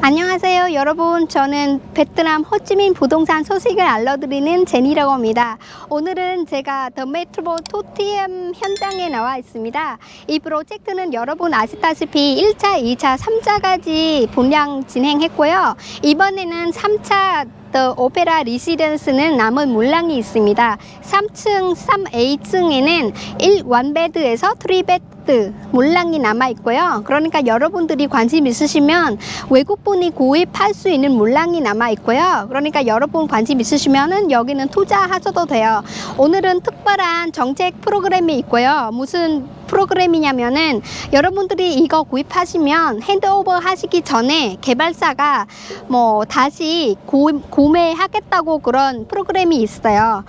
안녕하세요 여러분. 저는 베트남 호치민 부동산 소식을 알려드리는 제니라고 합니다. 오늘은 제가 더 메트로 토티엠 현장에 나와 있습니다. 이 프로젝트는 여러분 아시다시피 1차, 2차, 3차까지 분양 진행했고요. 이번에는 3차 더 오페라 리시던스는 남은 물량이 있습니다 3층, 3A층에는 1 원베드에서 3베드 물량이 남아 있고요 그러니까 여러분들이 관심 있으시면 외국분이 구입할 수 있는 물량이 남아 있고요. 그러니까 여러분 관심 있으시면은 여기는 투자하셔도 돼요. 오늘은 특별한 정책 프로그램이 있고요. 무슨 프로그램이냐면은 여러분들이 이거 구입하시면 핸드오버 하시기 전에 개발사가 뭐 다시 구, 구매하겠다고 그런 프로그램이 있어요.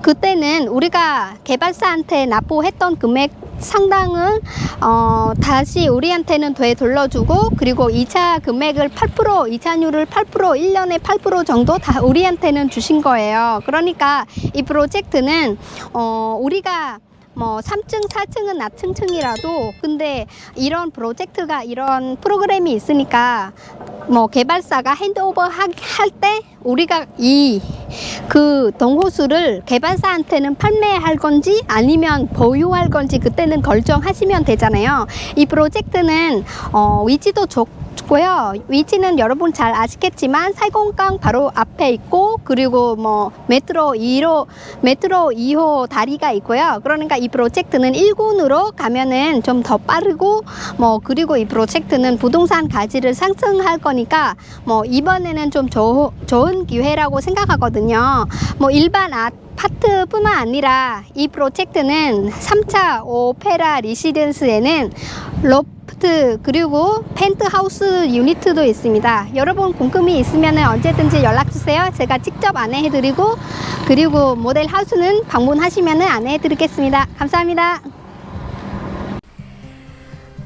그때는 우리가 개발사한테 납부했던 금액 상당은 어, 다시 우리한테는 되돌려주고 그리고 2차 금액을 8% 이차율을 8% 1년에 8% 정도 다 우리한테는 주신 거예요. 그러니까 이 프로젝트는 어, 우리가 뭐 3층, 4층은 낮층층이라도 근데 이런 프로젝트가 이런 프로그램이 있으니까 뭐 개발사가 핸드오버 할 때 우리가 이 그 동호수를 개발사한테는 판매할 건지 아니면 보유할 건지 그때는 결정하시면 되잖아요. 이 프로젝트는 어, 위치도 좋 고요. 위치는 여러분 잘 아시겠지만 살공강 바로 앞에 있고 그리고 뭐 메트로 2호 메트로 2호 다리가 있고요. 그러니까 이 프로젝트는 1군으로 가면은 좀 더 빠르고 뭐 그리고 이 프로젝트는 부동산 가치를 상승할 거니까 뭐 이번에는 좀 조, 좋은 기회라고 생각하거든요. 뭐 일반 아파트뿐만 아니라 이 프로젝트는 3차 오페라 리시던스에는 로프트 그리고 펜트하우스 유니트도 있습니다. 여러분 궁금이 있으면 언제든지 연락 주세요. 제가 직접 안내해 드리고 그리고 모델 하우스는 방문하시면 안내해 드리겠습니다. 감사합니다.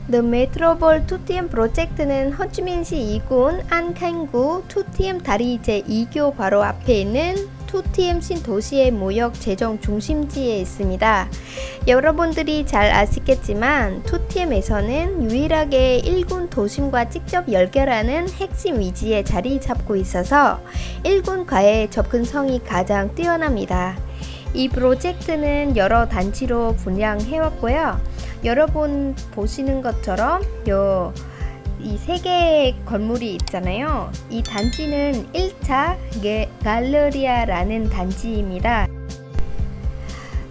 The Metropole 2TM 프로젝트는 호치민시 2군 안칸구 2TM 다리 제2교 바로 앞에 있는 2TM 신도시의 무역 재정 중심지에 있습니다. 여러분들이 잘 아시겠지만 2TM에서는 유일하게 1군 도심과 직접 연결하는 핵심 위치에 자리 잡고 있어서 1군과의 접근성이 가장 뛰어납니다. 이 프로젝트는 여러 단지로 분양해왔고요. 여러분 보시는 것처럼 요 이세 개의 건물이 있잖아요. 이 단지는 1차 갈레리아라는 단지입니다.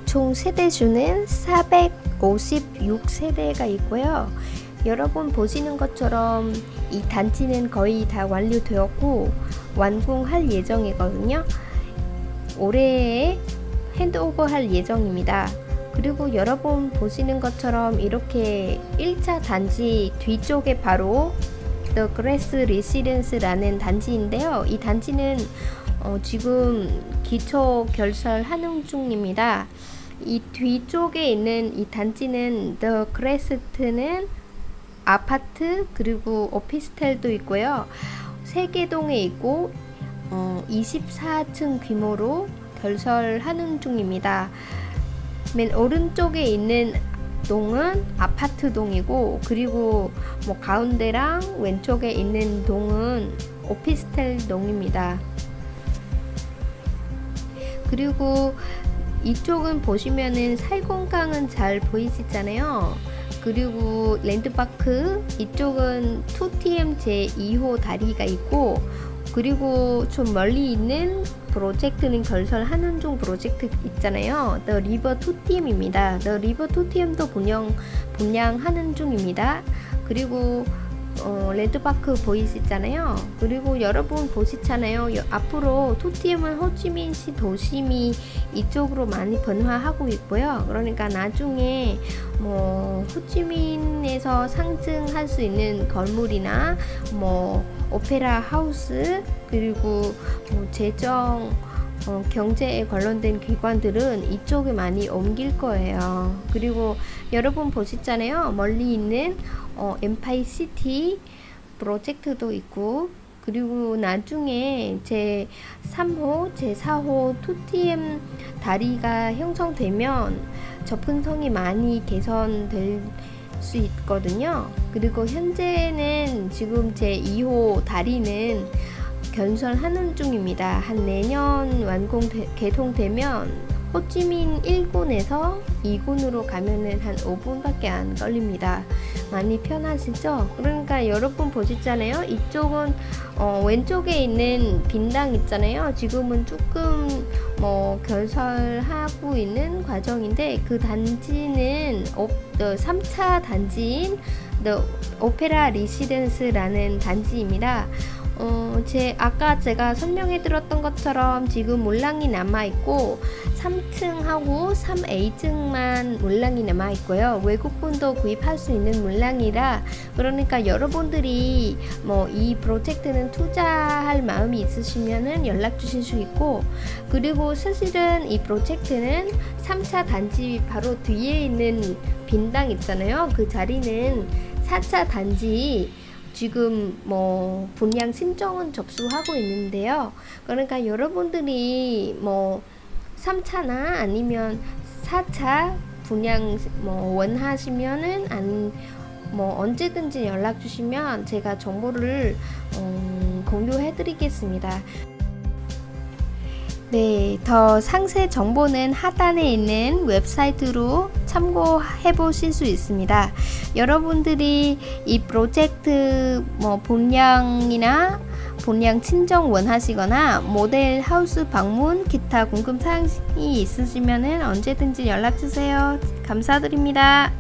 총 세대수는 456세대가 있고요. 여러분 보시는 것처럼 이 단지는 거의 다 완료되었고 완공할 예정이거든요. 올해에 핸드오버 할 예정입니다. 그리고 여러분 보시는 것처럼 이렇게 1차 단지 뒤쪽에 바로 The Grass Residence라는 단지인데요. 이 단지는 어, 지금 기초 결설하는 중입니다. 이 뒤쪽에 있는 이 단지는 The Grass는 아파트 그리고 오피스텔도 있고요. 세계동에 있고 어, 24층 규모로 결설하는 중입니다. 맨 오른쪽에 있는 동은 아파트 동이고 그리고 뭐 가운데랑 왼쪽에 있는 동은 오피스텔 동입니다. 그리고 이쪽은 보시면은 살공강은 잘 보이시잖아요. 그리고 랜드마크 이쪽은 2TM 제2호 다리가 있고 그리고 좀 멀리 있는 프로젝트는 결설하는 중 프로젝트 있잖아요. The River 2TM입니다. The River 2TM도 분양 분양하는 중입니다. 그리고 어, 랜드마크 보이시잖아요. 그리고 여러분 보시잖아요. 여- 앞으로 2TM은 호치민시 도심이 이쪽으로 많이 변화하고 있고요. 그러니까 나중에 뭐 호치민에서 상승할 수 있는 건물이나 뭐 오페라 하우스 그리고 뭐 재정 어, 경제에 관련된 기관들은 이쪽에 많이 옮길 거예요. 그리고 여러분 보시잖아요. 멀리 있는 어, 엠파이 시티 프로젝트도 있고 그리고 나중에 제 3호, 제 4호 2TM 다리가 형성되면 접근성이 많이 개선될 수 있거든요. 그리고 현재는 지금 제 2호 다리는 건설하는 중입니다. 한 내년 완공 개통되면 호찌민 1군에서 2군으로 가면은 한 5분밖에 안 걸립니다. 많이 편하시죠? 그러니까 여러분 보셨잖아요. 이쪽은 어, 왼쪽에 있는 빈당 있잖아요. 지금은 조금 뭐 건설하고 있는 과정인데 그 단지는 오, 어, 3차 단지인 오페라 리시덴스라는 단지입니다. 어, 제 아까 제가 설명해 드렸던 것처럼 지금 몰랑이 남아 있고 3층하고 3A층만 몰랑이 남아 있고요. 외국분도 구입할 수 있는 몰랑이라 그러니까 여러분들이 뭐 이 프로젝트는 투자할 마음이 있으시면은 연락 주실 수 있고 그리고 사실은 이 프로젝트는 3차 단지 바로 뒤에 있는 빈당 있잖아요. 그 자리는 4차 단지 지금 뭐 분양 신청은 접수하고 있는데요. 그러니까 여러분들이 뭐 3차나 아니면 4차 분양 뭐 원하시면은 안 뭐 언제든지 연락 주시면 제가 정보를 음, 공유해 드리겠습니다. 네, 더 상세 정보는 하단에 있는 웹사이트로 참고해 보실 수 있습니다. 여러분들이 이 프로젝트 뭐 본량이나 본량 친정 원하시거나 모델 하우스 방문 기타 궁금 사항이 있으시면 언제든지 연락 주세요. 감사드립니다.